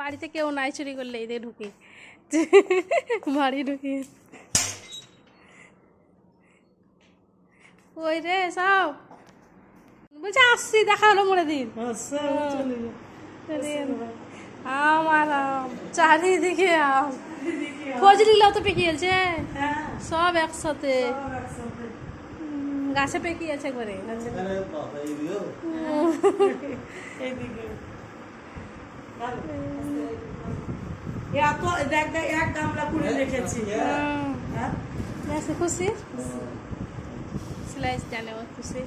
বাড়িতে কেউ নাই চুরি করলে এদের ঢুকে। বাড়ি ঢুকে। ওই রে সব? বলছে আসছি দেখা হলো মরে দিন। আমার আম চারিদিকে আম। ফজলিগুলো তো পেকিয়েছে সব একসাথে। গাছে পেকিয়েছে করে হ্যাঁ। এক গামলা করে হ্যাঁ। রেখেছি। হ্যাঁ। খুশি স্লাইস ডালে খুশি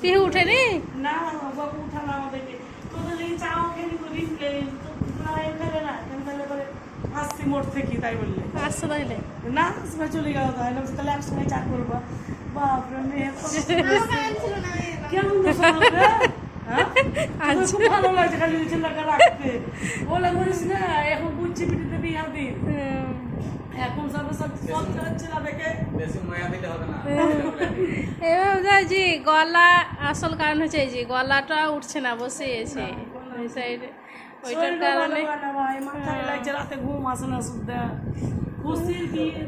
পিহু উঠেনি না বাবু উঠালো আমাদেরকে। তোদের এই চাও খেলি করি এম করে না। এম করে করে আসছি মোট থেকে তাই বললে। আসছো তাইলে না আসবে চলে গেল তাহলে তাহলে একসঙ্গে চাট করব। বাপরে কেমন হবে হ্যাঁ? তোদের খুব ভালো লাগছে খালি ওই ছেলেটাকে রাখতে। বলে বলিস না এখন বুঝছি পিটিতে বিয়া দিন। হুম। এখন সব সব সব ছেলেটাকে বেশি মায়া দিলে হবে না। এবার জি গলা আসল কারণ হচ্ছে এই যে গলাটা উঠছে না বসে আছে ওই সাইডে ওইটার কারণে। মাথায় লাগছে রাতে ঘুম আসে না সুদ্ধা খুশির বিয়ে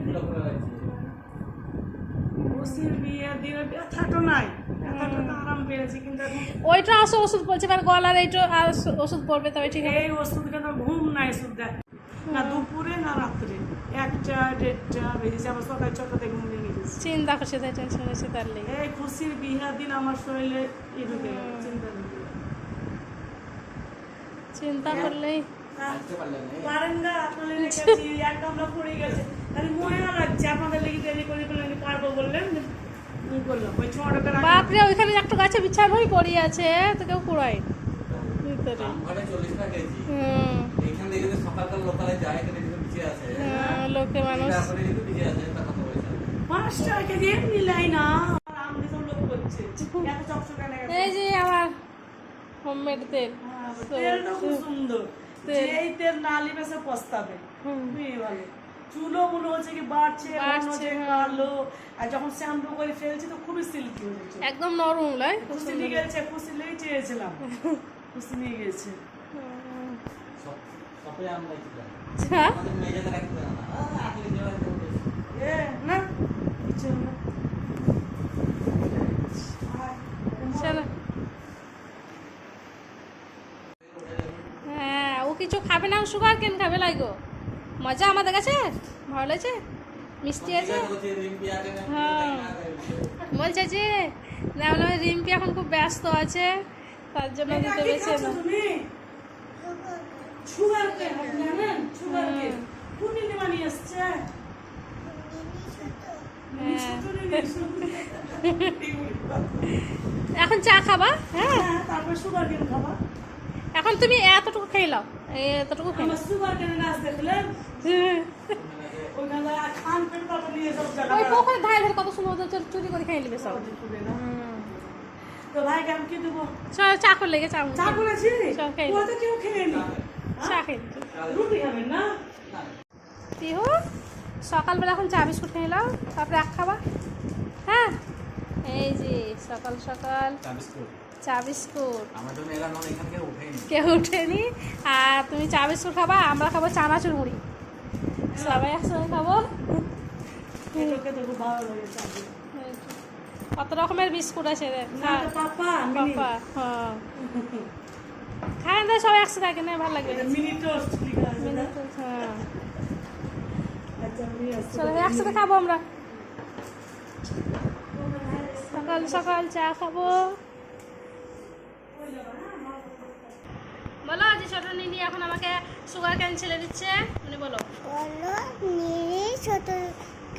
খুশির বিয়ে দিনে ব্যথাটা নাই। তো ওইটা আসল ওষুধ বলছে এবার গলার এইটা আর ওষুধ পড়বে তবে ঠিক হবে। এই ওষুধ কেন ঘুম নাই সুদ্ধা না দুপুরে না রাত্রে। একটা দেড়টা বেজেছে আবার সকাল ছটাতে ঘুম ভেঙে গেছে। চিন্তা করছে তাই টেনশন হচ্ছে তার লেগে। এই খুশির বিহার দিন আমার শরীরে ই চিন্তা চিন্তা করলেই। পারলে না বারান্দা আপনাদের রেখেছি এক পড়ে গেছে। তাহলে ময়না লাগছে আপনাদের লেগে দেরি করে বললেন পারব বললেন। বাপরে ওইখানে একটা গাছে বিছানোই পড়ে আছে তো কেউ কুড়াই ভিতরে আছে হ্যাঁ, লোকে মানুষ এই যে আমার হোমমেড তেল। তেলটা খুব সুন্দর। তেল। এই তেল না নিবে সে পস্তাবে। খুবই ভালো। মনে হচ্ছে কি বাড়ছে হচ্ছে হ্যাঁ। কালো। আর যখন শ্যাম্পু করে ফেলছি তো খুবই সিল্কি হয়েছে একদম নরম লয় খুশি নিয়ে গেছে খুশি লেগে চেয়েছিলাম। খুশি নিয়ে গেছে। আচ্ছা। না হ্যাঁ ও কিছু খাবে না সুগার কেন খাবে লাগো মজা আমাদের কাছে? ভালো লাগছে? মিষ্টি আছে? হ্যাঁ। বলছে যে না বলে রিম্পি এখন খুব ব্যস্ত আছে তার জন্য দিতে পেরেছে না। হ্যাঁ। ছোট। এখন চা খাবা? হ্যাঁ। হ্যাঁ, তারপর সুগার কেন খাবা? এখন তুমি এতটুকু খেয়ে এই এতটুকু ওই ধারে ধারে কত সুন্দর চুরি- চুরি করে খেয়ে নিবে সব। তো ভাইকে আমি কি দেবো? চা করে লেগে চা চা করেছি? চল খেয়ে ও তো কেউ খেয়ে নি চা রুটি খাবেন না? পিহু সকালবেলা এখন চা বিস্কুট খেয়ে নাও তারপরে এক খাবা হ্যাঁ? এই যে সকাল সকাল। চা বিস্কুট। নয় এখান কেউ উঠেনি। আর তুমি চা বিস্কুট খাবা আমরা খাব চানাচুর মুড়ি সবাই একসঙ্গে খাব। চা। কত রকমের বিস্কুট আছে রে? না তো পাপা হ্যাঁ। খায় না সবাই একসাথে থাকে না ভালো লাগে। মিনি টোস্ট হ্যাঁ। আচ্ছা চলো একসাথে খাব আমরা। সকাল সকাল চা খাব বলো যে ছোট নিনি এখন আমাকে সুগার ক্যান ছেলে দিচ্ছে। উনি বলো। বলো নিয়ে ছোট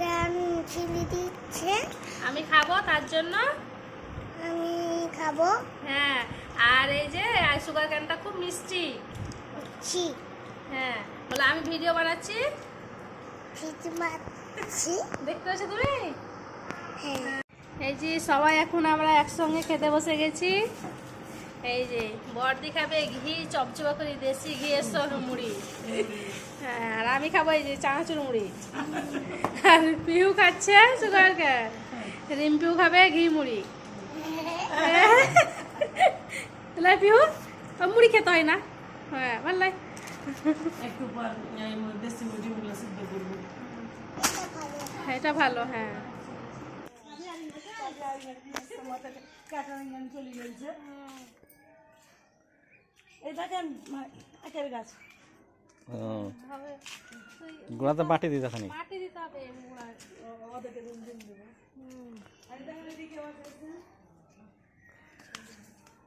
গান চিলি দিচ্ছে। আমি খাব তার জন্য। আমি খাব। হ্যাঁ আর এই যে সুগার ক্যানটা খুব মিষ্টি। ছি। হ্যাঁ বলো আমি ভিডিও বানাচ্ছি। ফিতে মাছি দেখতে পাচ্ছ তুমি? হ্যাঁ। এই যে সবাই এখন আমরা একসঙ্গে খেতে বসে গেছি। এই যে বর্দি খাবে ঘি চপচপা করে দেশি ঘিয়ের সঙ্গে মুড়ি। হ্যাঁ আর আমি খাব এই যে চানাচুর মুড়ি। আর পিহু খাচ্ছে সুগার ক্যান রিম্পিউ খাবে ঘি মুড়ি। তাহলে পিহু মুড়ি খেতে হয় না? হ্যাঁ ভালো লাগে। একটু পর দেশি মুরগিগুলো সিদ্ধ করব। এটা ভালো হ্যাঁ। কাটারিং চলে গেছে। দেখেন গাছ। গোড়াতে মাটি দিতে খানি মাটি দিতে হবে মুড়ায়। ওদেরকে দিন দিন দেবো। আর দেখেন এদিকে আছে।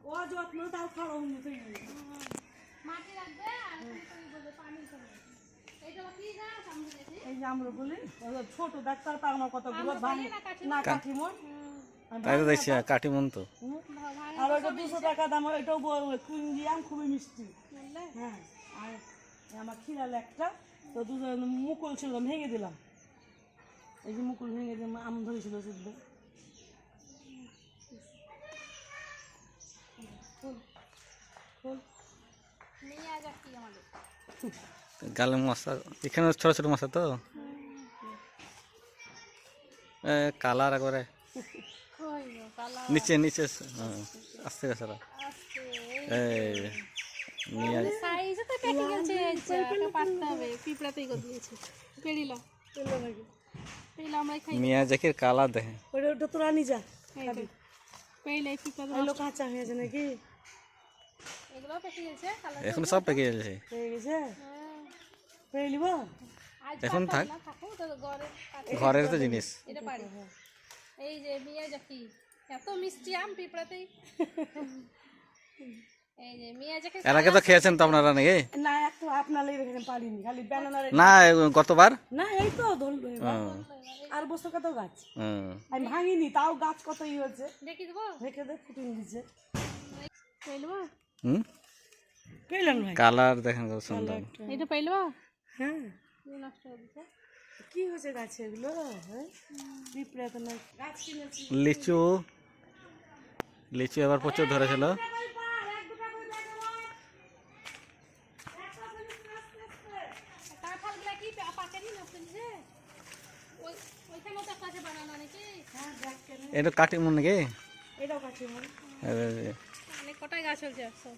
ও যত্ন তাও খাওয়া উন্নত মাটি রাখবে আর ফুলকপি দেবে, পানি দেবে। এইটা কি গাছ? আমরা দেখি? এই যে আমরা বলি ছোট ডাক্তার কতগুলো ভাঙে না কাঠিমন তাই তো দেখছি কাটিমন তো আর ওইটা দুশো টাকা দাম ওইটাও কুইন্ডিয়াম খুবই মিষ্টি। হ্যাঁ আর আমার খিরাল একটা তো দুজন মুকুল ছিল ভেঙে দিলাম। এই যে মুকুল ভেঙে দিয়ে আম ধরেছিল আমাদের। গালে মশা এখানে ছোট ছোট মশা তো? এ, কালার একবারে। কালা নিচে নিচে হ্যাঁ, আস্তে গেছে আসছে। এই নিয়ে সাইজে তো পেকে গেছে হবে পিঁপড়াতেই দিয়েছে। আমরা খাই। ওটা ওটা তোরা নিয়ে যা পিঁপড়া এগুলো কাঁচা হয়েছে নাকি? এগুলো পেকে গেছে কালার এখন সব পেকে হয়ে গেছে। হ্যাঁ। এখন থাক। না ঘরের তো জিনিস। এটা পারি। এই যে মিয়াজাকি এত মিষ্টি আম পিঁপড়াতেই। এই যে মিয়াজাকি এর তো খেয়েছেন তো আপনারা নাকি? না একটু আপনার পারিনি খালি ব্যানানার না গতবার? না এই তো আর বছর কত গাছ। আমি ভাঙিনি তাও গাছ কত ই হয়েছে। দেখি দেবো। রেখে দে ফুটিং হুম? কালার দেখেন কত সুন্দর। এটা হ্যাঁ। নষ্ট করে দিছে কি হয়েছে গাছে এগুলো? হ্যাঁ? লিচু। লিচু এবার প্রচুর ধরেছিল। হ্যাঁ এটা কাটিমন নাকি? এটাও মনে অনেক মানে কটাই গাছ হয়েছে একশো?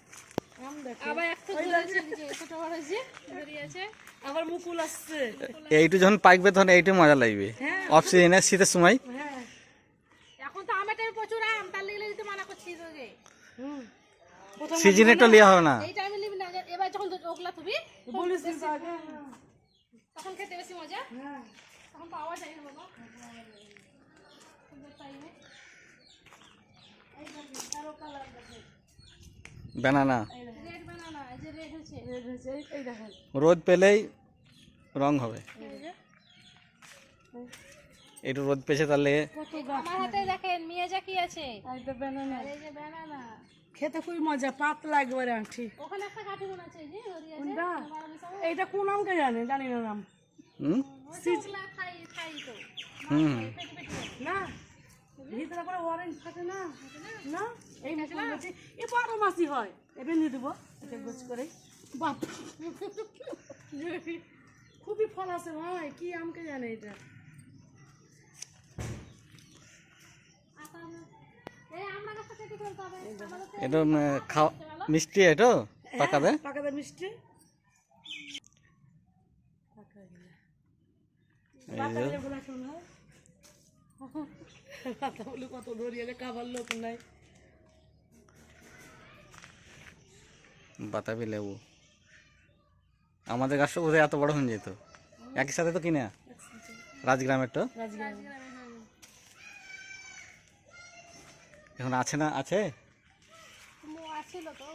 আম দেখো। আবার একশো ধরেছে যে ছোট বড় হয়েছে বেরিয়ে আছে। আবার মুকুল আসছে। এইটু যখন পাকবে তখন এইটু মজা লাগবে। অফ সিজনে শীতের সময়। হ্যাঁ। এখন তো আমার টাইমে প্রচুর আম তার লেগে দিতে মানা করছি তোকে হুম। প্রথম সিজনে তো লিয়া হবে না। এই টাইমে নিবি না এবার যখন তো তুমি বলিস তখন খেতে বেশি মজা। হ্যাঁ। তখন পাওয়া যায় না বাবা। টাইমে এই যে রেড দেখেন। রোদ পেলেই রং হবে। একটু রোদ পেছে তাহলে বানানা খেতে খুবই মজা পাতলা একবারে সব এইটা কোন আমকে জানে? জানি না নাম। হুম? না? ভিতরে করে অরেঞ্জ থাকে না? না? এই মুকুল এ বারো মাসি হয়। এটা নিয়ে দেবো। এটা গোছ করে। বাপ খুবই ফল আছে ভাই কি আমকে জানে এটা? তো এটা খাওয়া মিষ্টি এটা? পাকাবে? পাকাতে মিষ্টি। পাকা বলা কত ধরিয়ে খাবার লোক নাই। বাতাবি লেবু। আমাদের গাছটা বোধহয় এত বড় হয়ে যেত। একই সাথে তো কিনা? রাজগ্রামের তো? এখন আছে না? আছে? তো।